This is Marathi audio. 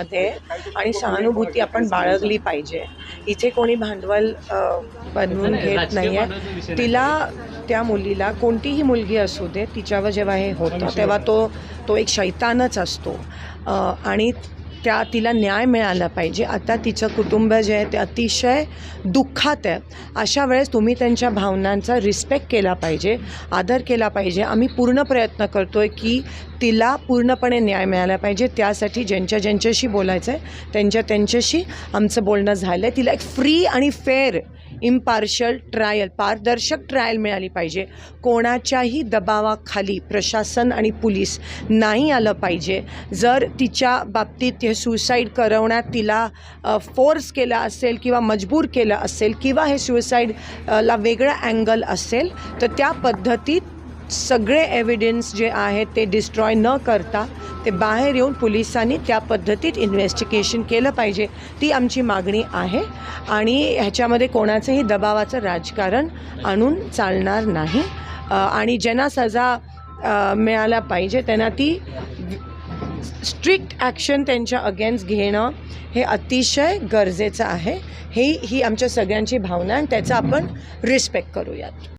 मध्ये आणि सहानुभूती आपण बाळगली पाहिजे. इथे कोणी भांडवल बनवून नाही, घेत नाही. आहे. तिला त्या मुलीला कोणतीही मुलगी असू दे तिच्यावर जेव्हा हे होतं तेव्हा तो तो एक शैतानच असतो. आणि त्या तिला न्याय मिळाला पाहिजे. आता तिचं कुटुंब जे आहे ते अतिशय दुःखात आहे. अशा वेळेस तुम्ही त्यांच्या भावनांचा रिस्पेक्ट केला पाहिजे आदर केला पाहिजे. आम्ही पूर्ण प्रयत्न करतो आहे की तिला पूर्णपणे न्याय मिळाला पाहिजे. त्यासाठी ज्यांच्या ज्यांच्याशी बोलायचं आहे त्यांच्या त्यांच्याशी आमचं बोलणं झालं आहे तिला एक फ्री आणि फेअर इम्पार्शल ट्रायल पारदर्शक ट्रायल मिळाली पाहिजे. कोणाच्याही दबावाखाली प्रशासन आणि पोलीस नाही आलं पाहिजे. जर तिच्या बाबतीत हे सुसाईड करवण्यात तिला फोर्स केला असेल किंवा मजबूर केलं असेल किंवा हे सुसाईड ला वेगळं अँगल असेल तर त्या पद्धतीत सगळे एव्हिडन्स जे आहेत ते डिस्ट्रॉय न करता ते बाहेर येऊन पोलिसांनी त्या पद्धतीत इन्व्हेस्टिगेशन केलं पाहिजे. ती आमची मागणी आहे आणि ह्याच्यामध्ये कोणाचंही दबावाचं राजकारण आणून चालणार नाही. आणि ज्यांना सजा मिळाला मिळायला पाहिजे त्यांना ती स्ट्रिक्ट ॲक्शन त्यांच्या अगेन्स्ट घेणं हे अतिशय गरजेचं आहे. ही ही आमच्या सगळ्यांची भावना आणि त्याचा आपण रिस्पेक्ट करूयात.